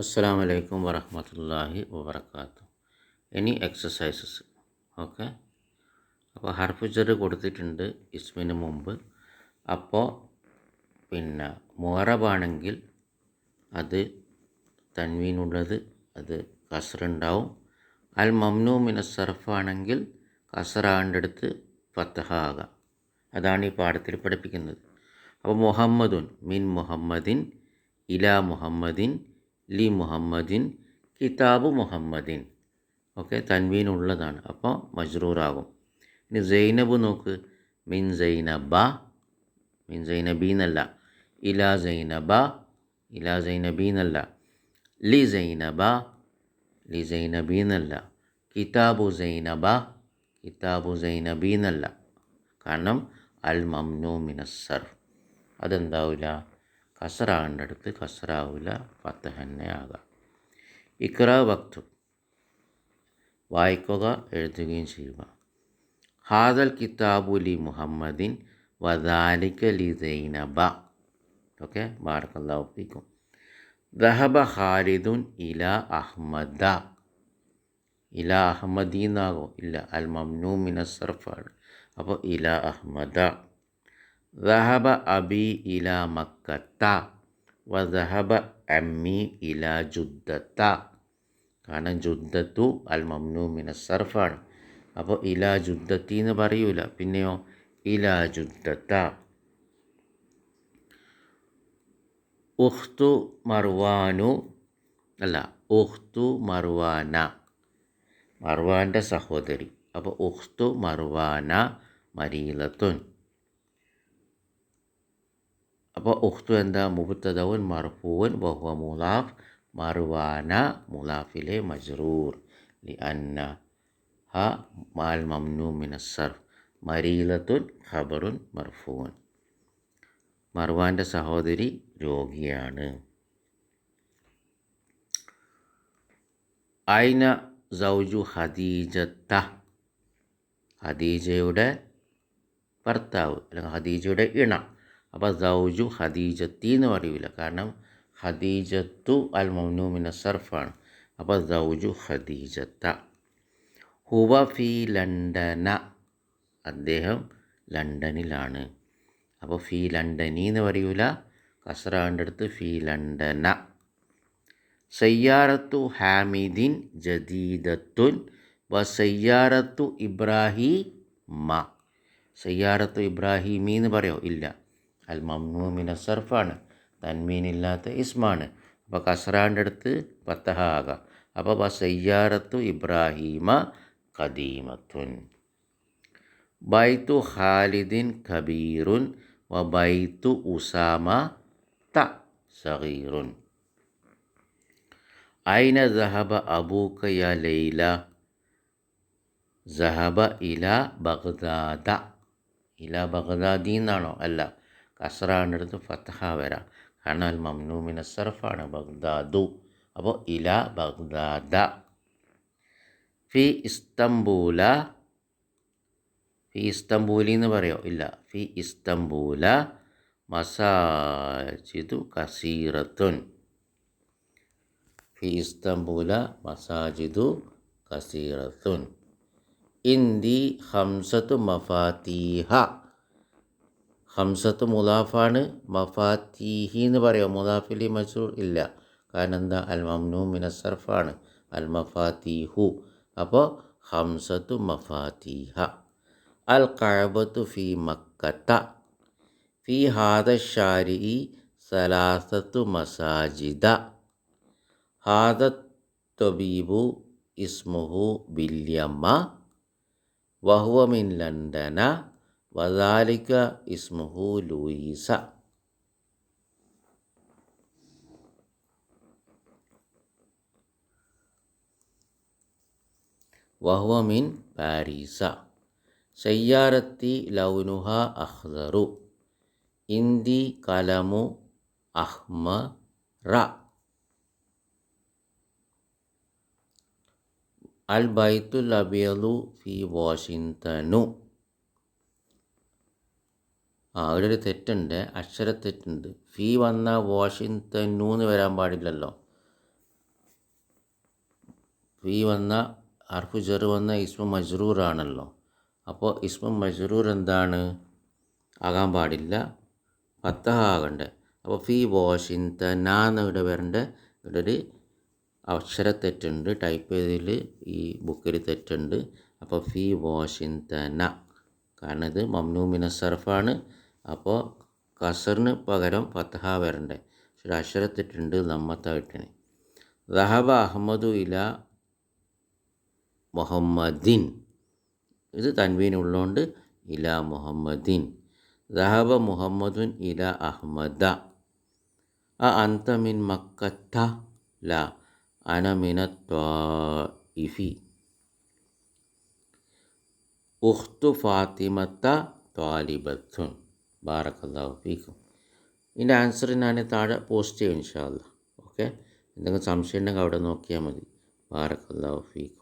അസ്സാം വലൈക്കും വറഹമത്തല്ലാഹി വബർക്കാത്തു എനി എക്സസൈസസ് ഓക്കെ? അപ്പോൾ ഹർഫുജർ കൊടുത്തിട്ടുണ്ട് ഇസ്മിന് മുമ്പ്. അപ്പോൾ പിന്നെ മുഹറബാണെങ്കിൽ അത് തൻവീനുള്ളത് അത് കസറുണ്ടാവും. അൽ മംനു മിന സർഫാണെങ്കിൽ ഫത്തഹ ആകാം അതാണ് ഈ പാഠത്തിൽ പഠിപ്പിക്കുന്നത്. അപ്പോൾ മുഹമ്മദുൻ മിൻ മുഹമ്മദിൻ ഇലാ മുഹമ്മദിൻ ലി മുഹമ്മദിൻ കിതാബ് മുഹമ്മദിൻ. ഓക്കെ തൻവീനുള്ളതാണ്. അപ്പോൾ മജ്റൂറാകും. ഇനി സൈനബ് നോക്ക്. മിൻ സൈനബ. മിൻ സൈനബി എന്നല്ല ഇലാ സൈനബ. ഇലാ സൈനബി എന്നല്ല ലി സൈനബ. ലി സൈനബി എന്നല്ല കിതാബു സൈനബ. കിതാബു സൈനബി എന്നല്ല കാരണം അൽ മംനു മിനസ്സർഫ് അതെന്താവില്ല കസറാകേണ്ട അടുത്ത് കസറാവില്ല ഫത്ത് തന്നെ ആകാം. ഇക്ര വക്തു. വായിക്കുക എഴുതുകയും ചെയ്യുക. ഹാദൽ കിതാബു ലി മുഹമ്മദിൻ വദാലിക ലി സൈനബ. ഓക്കെ? ബാർക്കല്ലാഹു ഒപ്പിക്കും ദഹബ ഖാലിദുൻ ഇല അഹ്മദ. ഇല അഹമ്മദീന്നാകോ ഇല്ല. അൽ മംനു മിനസർഫാണ് അപ്പോൾ ഇല അഹ്മദ. ദഹബ അബി ഇല മക്കത്ത وذهب അമ്മി ഇല ജുദ്ദത്ത. കാരണം ജുദ്ദത്തു അൽ മംനു സർഫാണ്. അപ്പോൾ ഇല ജുദ്ദത്തി എന്ന് പറയൂല. പിന്നെയോ ഇല ജുദ്ദത്ത. ഉഖ്തു മർവാനു അല്ല ഉഖ്തു മർവാന. മർവാന്റെ സഹോദരി. അപ്പോൾ ഉഖ്തു മർവാന മരീലത്തുൻ. അപ്പോൾ ഉഖ്തു എന്താ മുബത്തദവൻ മർഫൂവൻ ബഹുവ മുലാഫ് മർവാന മുലാഫിലെ മജ്റൂർ ലി അന്ന ഹ മാൽ മംനു മിനസ്സർഫ് മരീലത്തുൻ ഖബറുൻ മർഫൂവൻ മർവാന്റെ സഹോദരി രോഗിയാണ്. ഐന സൗജു ഹദീജത്ത ഹദീജയുടെ ഭർത്താവ് അല്ലെങ്കിൽ ഖദീജയുടെ ഇണ. അപ്പോൾ ദൗജു ഖദീജത്തി എന്ന് പറയൂല. കാരണം ഖദീജത്തു അൽ മൗനൂമിന സർഫാണ്. അപ്പോൾ ദൗജു ഖദീജത്ത. ഹുവ ഫി ലണ്ടന. അദ്ദേഹം ലണ്ടനിലാണ്. അപ്പോൾ ഫി ലണ്ടനി എന്ന് പറയൂല. കസറാന്റെ അടുത്ത് ഫി ലണ്ടന. സയ്യാറത്തു ഹാമിദിൻ ജദീദത്തുൻ വ സയ്യാറത്തു ഇബ്രാഹിമ. സയ്യാറത്തു ഇബ്രാഹിമി എന്ന് പറയോ? ഇല്ല. അൽ മംനൂമിന സർഫാണ് തന്മീനില്ലാത്ത ഇസ്മാണ് അപ്പോൾ കസറാന്റെ അടുത്ത് പത്തഹ ആകാം അപ്പോൾ വ സയ്യാറത്തു ഇബ്രാഹിമ ഖദീമത്തുൻ. ബൈത്തു ഖാലിദിൻ കബീറുൻ വ ബൈത്തു ഉസാമ ത സഗീറുൻ. ഐന സഹബ അബൂക്ക യ ലൈല? സഹബ ഇല ബഗ്ദാദ. ഇല ബഗ്ദാദി എന്നാണോ? അടുത്ത് ഫത്തഹ വരാം. കാരണം അൽ മംനൂമിന സർഫാണ് ബഗ്ദാദു. അപ്പോൾ ഇല ബഗ്ദാദ. ഫി ഇസ്തംബൂല. ഫി ഇസ്തംബൂലി എന്ന് പറയോ? ഇല്ല. ഫി ഇസ്തംബൂല മസാജിദു കസീറത്തുൻ. ഫി ഇസ്തംബൂല മസാജിദു കസീറത്തുൻ. ഇന്ദി ഹംസത്തു മഫാത്തീഹ ഹംസത്ത് മുദാഫാണ് മഫാത്തീഹി എന്ന് പറയാം മുദാഫിലി മസൂർ ഇല്ല. കാരണം എന്താ? അൽ മംനു മിനസർഫാണ് അൽ മഫാത്തീഹു അപ്പോൾ ഹംസത്തു മഫാത്തീഹ. അൽ കഴബത്തു ഫി മക്കത്ത. ഫി ഹാദ ഷാരി സലാസത്തു മസാജിദ. ഹാദ തൊബീബു ഇസ്മുഹു ബില്യമ്മ. വഹുവ മിൻ ലണ്ടന. വദാലിക ഇസ്മുഹു ലൂയിസ വഹുവ മിൻ പാരീസ. സയ്യാറത്തി ലൗനുഹ അഖ്ദറു ഇന്ദി കലമു അഹ്മറ. അൽ ബൈത്തുൽ അബിയലു ഫി വാഷിങ്ടണു ആ അവിടെ ഒരു തെറ്റുണ്ട്. അക്ഷരത്തെറ്റുണ്ട് ഫീ വന്ന വാഷിങ്ടണു എന്ന് വരാൻ പാടില്ലല്ലോ. ഫീ വന്ന അർഫു ജെറു വന്ന ഇസ്മ മജ്റൂർ ആണല്ലോ. അപ്പോൾ ഇസ്മ മജ്റൂർ എന്താണ്? ആകാൻ പാടില്ല. ഫത്തഹ ആകണ്ടേ. അപ്പോൾ ഫീ വാഷിങ്ടൻ എന്ന് ഇവിടെ വരേണ്ട. ഇവിടെ ഒരു അക്ഷരത്തെറ്റുണ്ട് ടൈപ്പ് ചെയ്തതിൽ ഈ ബുക്കിൽ തെറ്റുണ്ട്. അപ്പോൾ ഫീ വാഷിങ്ടന കാരണം ഇത് മംനു മിനസർഫാണ് അപ്പോൾ കസറിന് പകരം ഫത്തഹ വരണ്ടേ. പക്ഷെ അക്ഷരത്തിട്ടുണ്ട് നമ്മത്തായിട്ടാണ് റഹബ അഹമ്മദു ഇല മുഹമ്മദിൻ. ഇത് തൻവീൻ ഉള്ളതുകൊണ്ട് ഇല മുഹമ്മദിൻ. റഹബ മുഹമ്മദുൻ ഇല അഹമ്മദ. അ അന്തമിൻ മക്കത്ത ല അന മിന ത്വാഇഫി. ഉഖ്തു ഫാത്തിമത്ത ത്വാലിബത്തുൻ ബാറക്കല്ലാഹു ഫീക്കും. ഇതിന്റെ ആൻസർ ഞാൻ താഴെ പോസ്റ്റ് ചെയ്യും ഇൻഷാല്ല ഓക്കെ? എന്തെങ്കിലും സംശയം ഉണ്ടെങ്കിൽ അവിടെ നോക്കിയാൽ മതി. ബാറക്കല്ലാഹു ഫീക്കും.